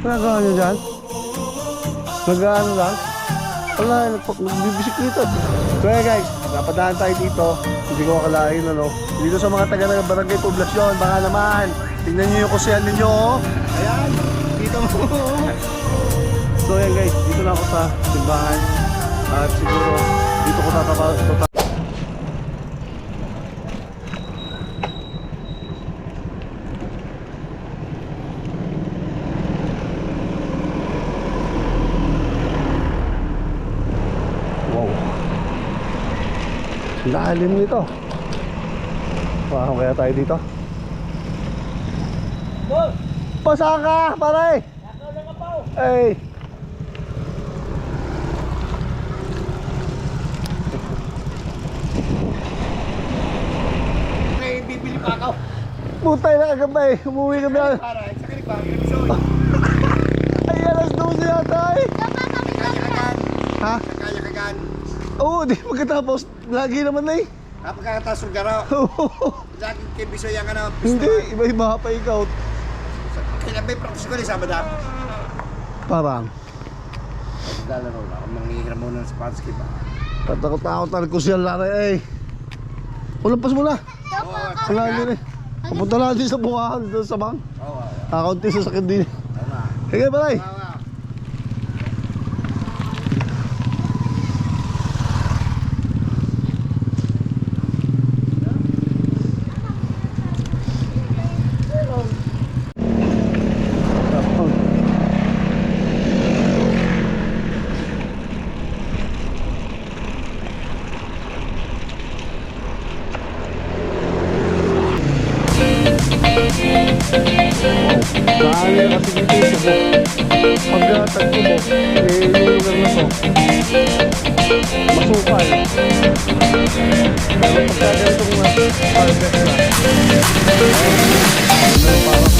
Nagawa nyo dyan? Nag-ano lang? Wala. So yeah guys, napadaan tayo dito. Hindi ko akalain ano. Dito sa mga taga ng barangay poblasyon, baka naman. Tingnan nyo yung kusiyan ninyo. oh. Ayan, dito mo. so yan guys, dito na ako sa simbahan. At siguro, dito ko tatapos. Wow. Lalim nito. Wow, kaya tayo dito. Pasa ka, pare! Ay! May bibili pa ako. Putay na kagabay. Umuwi kami na. Para, sa kanig pa, revision. Ay, alas 12 yata eh. Ha? Oo, di magkatapos. Lagi naman na eh. Napagkakatas ng garaw. Lagi kay Bisoy ang ano. Hindi, iba-iba pa ikaw. Kailan may practice ko ni Sabada? Parang. Maglalaro na ako. Mangihiram muna sa Pansky pa. Tatakot-takot na ko siya lari eh. Ulampas mo na. Oo, Wala din eh. Papunta na din sa bukahan doon sa bang. Oo, Kakaunti sa sakit din. tama. Sige, balay. Tama. Dahil na kasi dito yung subo. Pag tagtubo, eh, yung lugar na to, masukal. Pero pagka ganitong na, harvest na. Ano, parang,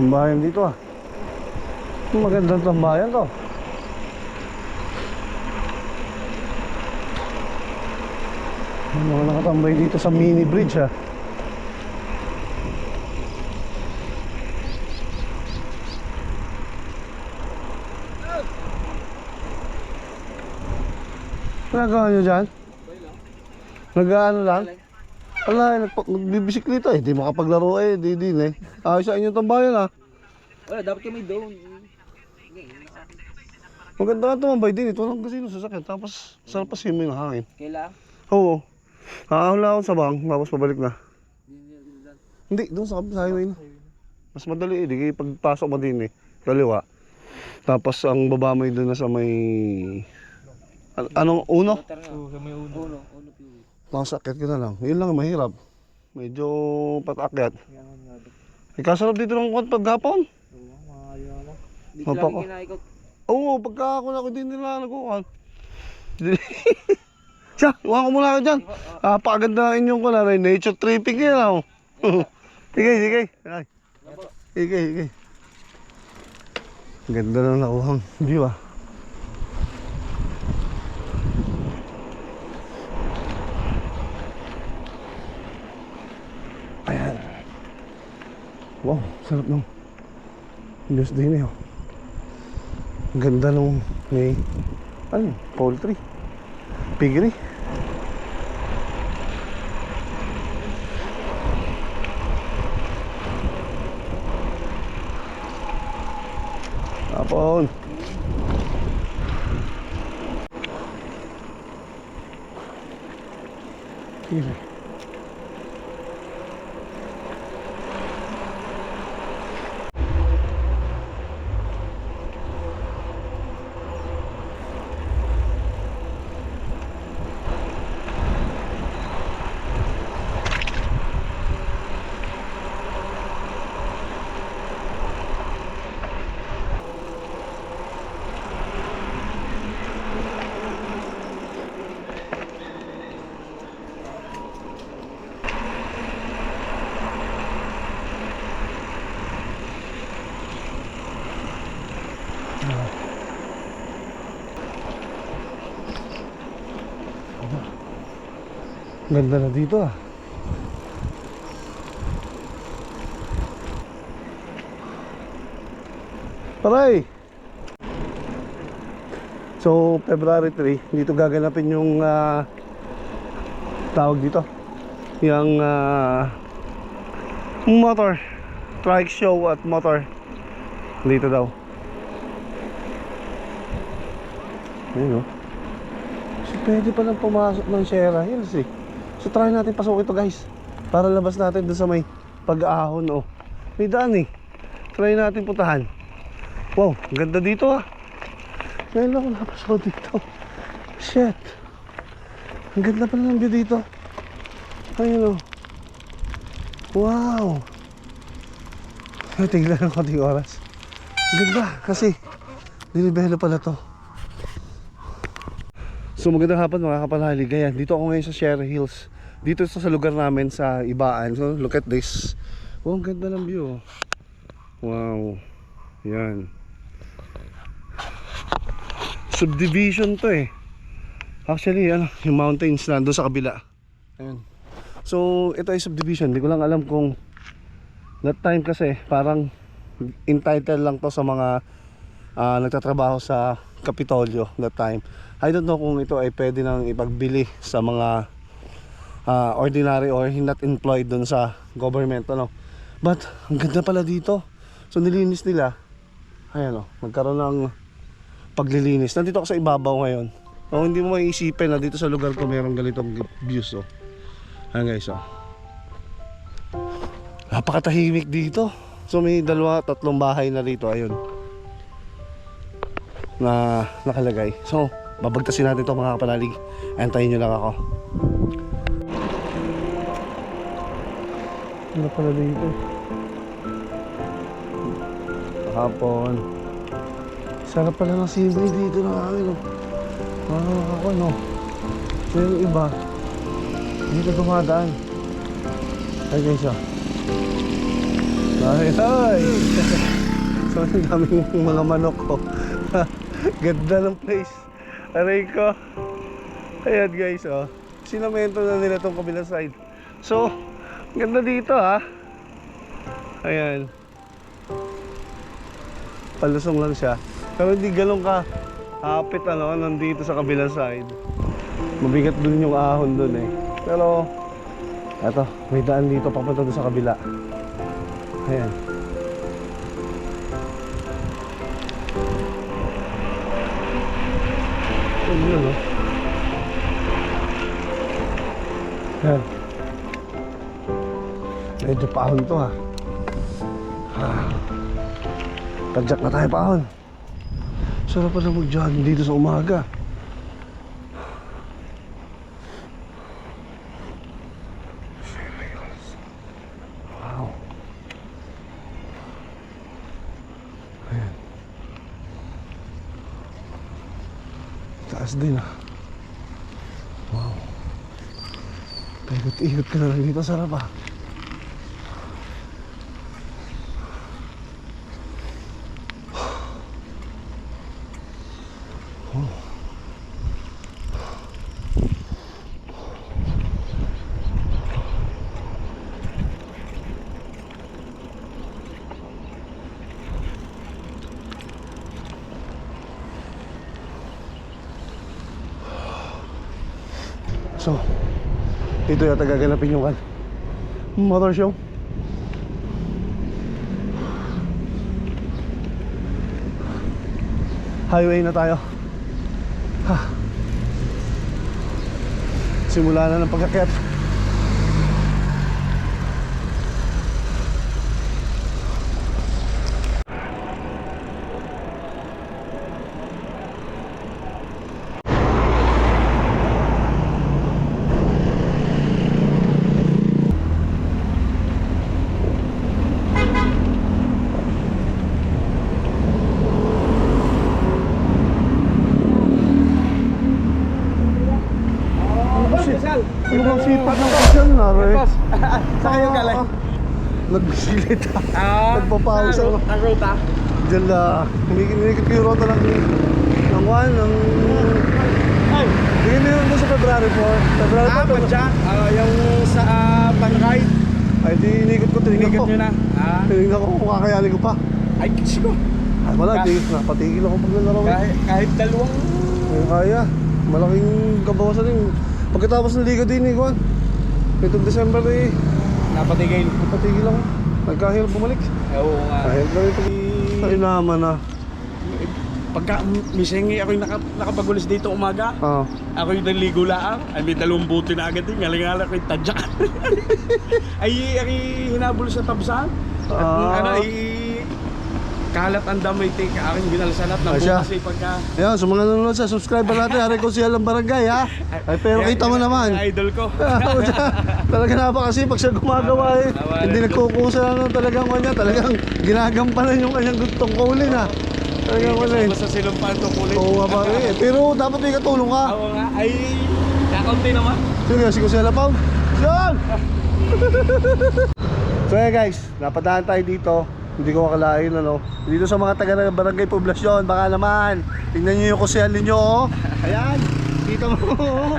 tambayan dito ah. Magandang tambayan to. May mga nakatambay dito sa mini bridge ah. Nagawa nyo dyan? Nag-ano lang? Wala, nagpa- nagbibisikleta eh. Di makapaglaro eh. Di din eh. Ayos sa inyong tambayan ah. Wala, dapat kayo may doon. Maganda nga tumambay din. Ito lang kasi yung sasakyan. Tapos sarap pa simo yung hangin. Kailan? Oo. Nakahula ako sa bang. Tapos pabalik na. Hindi, doon sa, sa highway na. Mas madali eh. Di kayo pagpasok mo din eh. Kaliwa. Tapos ang baba mo doon na sa may... An- anong uno? Oo, sa may uno. Uno, uno piwi. Nakasakit ka na lang. Yun lang ang mahirap. Medyo ang nga doon. Eh, kasarap dito ng kwan paghapon. Oo, Mapa ko. kinaikot. Oo, pagka ako na ako din nila nagkuhan. Siya, huwag ko muna ako dyan. Ah, pakaganda ng inyong ko na rin. Nature tripping yan ako. sige, sige. Ay. Sige, sige. Ganda na nakuhang view ah. Ayan. Wow, sarap nung Diyos din eh. oh. Ganda nung may ano, poultry. Piggery. Tapon. Piggery. Ganda na dito ah. Paray! So, February 3, dito gaganapin yung ah, tawag dito. Yung ah, motor trike show at motor dito daw. Ayun oh. So, pwede palang pumasok ng Sierra Hills eh. So try natin pasok ito guys. Para labas natin doon sa may pag-ahon oh. May daan eh. Try natin puntahan. Wow, ganda dito ah. Ngayon lang ako napasok dito. Shit. Ang ganda pala ng view dito. Ayun oh. Wow. Ay, tignan ng konting oras. Ganda kasi dinibelo pala to. So magandang hapon mga kapalhali. Ganyan, dito ako ngayon sa Sierra Hills. Dito sa, sa lugar namin sa Ibaan. So look at this. Oh, ang ganda ng view. Wow. Yan. Subdivision to eh. Actually, ano, yung mountains nandun sa kabila. Ayun. So, ito ay subdivision. Hindi ko lang alam kung that time kasi parang entitled lang to sa mga ah, nagtatrabaho sa Kapitolyo that time. I don't know kung ito ay pwede nang ipagbili sa mga ah, ordinary or not employed dun sa government ano. But ang ganda pala dito. So nilinis nila. Ayan oh, nagkaroon ng paglilinis. Nandito ako sa ibabaw ngayon. O hindi mo maiisipin na dito sa lugar ko mayroong ganitong views oh. Ayan guys oh. Napakatahimik dito. So may dalawa, tatlong bahay na rito. Ayun. Na nakalagay. So, babagtasin natin to mga kapanalig. Antayin nyo lang ako. Ano pala dito? Hapon. Sarap pala ng scenery dito ng amin. Oh. Wow, ako no. Yung iba, dito dumadaan. Ay guys oh. Ay, ay! so, ang daming mga manok ko. Ganda ng place. Aray ko. Ayan guys, oh. Sinamento na nila tong kabilang side. So, ganda dito ha. Ayan. Palusong lang siya. Pero hindi ganun ka hapit ano, nandito sa kabilang side. Mabigat dun yung ahon dun eh. Pero, eto, may daan dito papunta dun sa kabila. Ayan. Yun, no? Ayan. Medyo pahon to, ha? Ah. Tadyak na tayo pahon. Sarap pala mag-jogging dito sa umaga. taas din ah. Wow. Paikot-ikot ka na lang dito sa harap ah. So, dito yata gaganapin yung kan motor show. Highway na tayo. Ha. Simula na ng pagkakyat. Ano bang sipat ng na, Roy? Saan kayo galing? Nagbisilita. Ah, Nagpapawis ako. Ang ruta? Diyan la, humikinikip yung rota ng ng one, ng... Ay! Hindi doon sa February 4. February 4. Ah, padya. Ah, yung sa uh, pan-ride. Ay, di inikot ko, tinignan ko. nyo na. Ah. Tinignan ko kung kakayanin ko pa. Ay, siguro. Ay, wala, di, napatigil ako pag nalaro. Kahit, kahit dalawang... Ay, kaya. Malaking kabawasan din. Pagkatapos ng liga din, eh, Juan. Itong December eh, Napatigil. napatigil ako. Nagkahirap bumalik. Oo nga. Kahit na ito. Ay naman na. Pagka mising ako yung naka, nakapagulis dito umaga, Ah. ako yung naligo laang, ay may dalawang buti na agad din, ngaling-ngala ko yung tadyak. ay, ay hinabol sa tabsan. At Ah. ano, ay kalat ang damay take aking binalsalat ng Ay, siya. bukas ay pagka Yan, sa mga nanonood sa subscriber natin, hari ko siya lang barangay ha. Ay, pero Yan, kita mo yan, naman. Idol ko. talaga napakasipag siya gumagawa eh. Tama Hindi nagkukusa lang ng talagang kanya. Talagang ginagampanan yung kanyang gustong kulin ha. Talagang eh. Basta silumpan to kulit. Oo nga pare eh. Pero dapat may katulong ka. Oo nga, ay kakaunti naman. Sige, sige siya lang pao. Yan! so yeah guys, napadaan tayo dito. Hindi ko akalain ano. Dito sa mga taga ng barangay poblasyon, baka naman. Tingnan niyo yung kusyan ninyo oh. Ayan, kita mo. oh.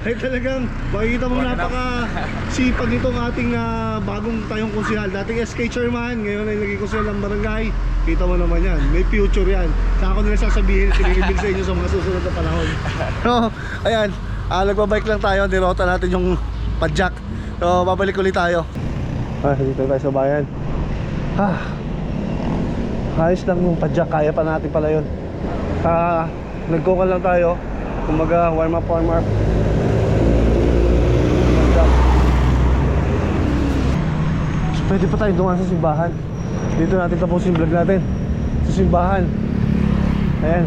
Ay talagang makikita mo napaka sipag nitong ating ah, bagong tayong kusyal. Dating SK chairman, ngayon ay naging kusyal ng barangay. Kita mo naman yan, may future yan. Sa ako nila sasabihin, sinilibig sa inyo sa mga susunod na panahon. so, ayan, ah, nagbabike lang tayo, nirota natin yung padjak. So, babalik ulit tayo. Ah, dito tayo sa bayan. Ah, ayos lang yung padjak, kaya pa natin pala yun. Ah, nagkukal lang tayo. Kumaga, warm up, warm up. So, pwede pa tayo dumaan sa simbahan. Dito natin tapusin vlog natin. Sa simbahan. Ayan.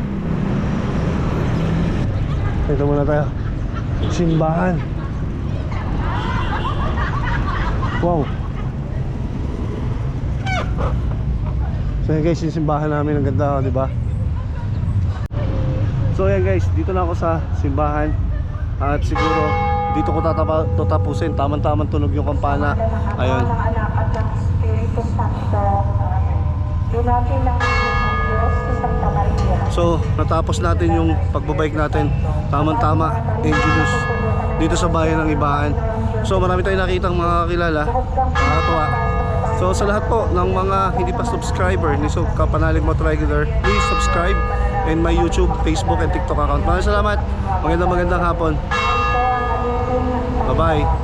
Dito muna tayo. Simbahan. Wow. So yan guys, yung simbahan namin ang ganda, oh, di ba? So yan guys, dito na ako sa simbahan. At siguro dito ko tatapa, tatapusin. Tamang-tamang tunog yung kampana. Ayun. So, natapos natin yung pagbabike natin. Tamang-tama, Angelus. Dito sa bayan ng Ibaan. So, marami tayong nakitang mga kilala. Nakakatuwa. So, sa lahat po ng mga hindi pa subscriber ni So Kapanalig Motor Regular, please subscribe in my YouTube, Facebook, and TikTok account. Maraming salamat. Magandang magandang hapon. Bye-bye.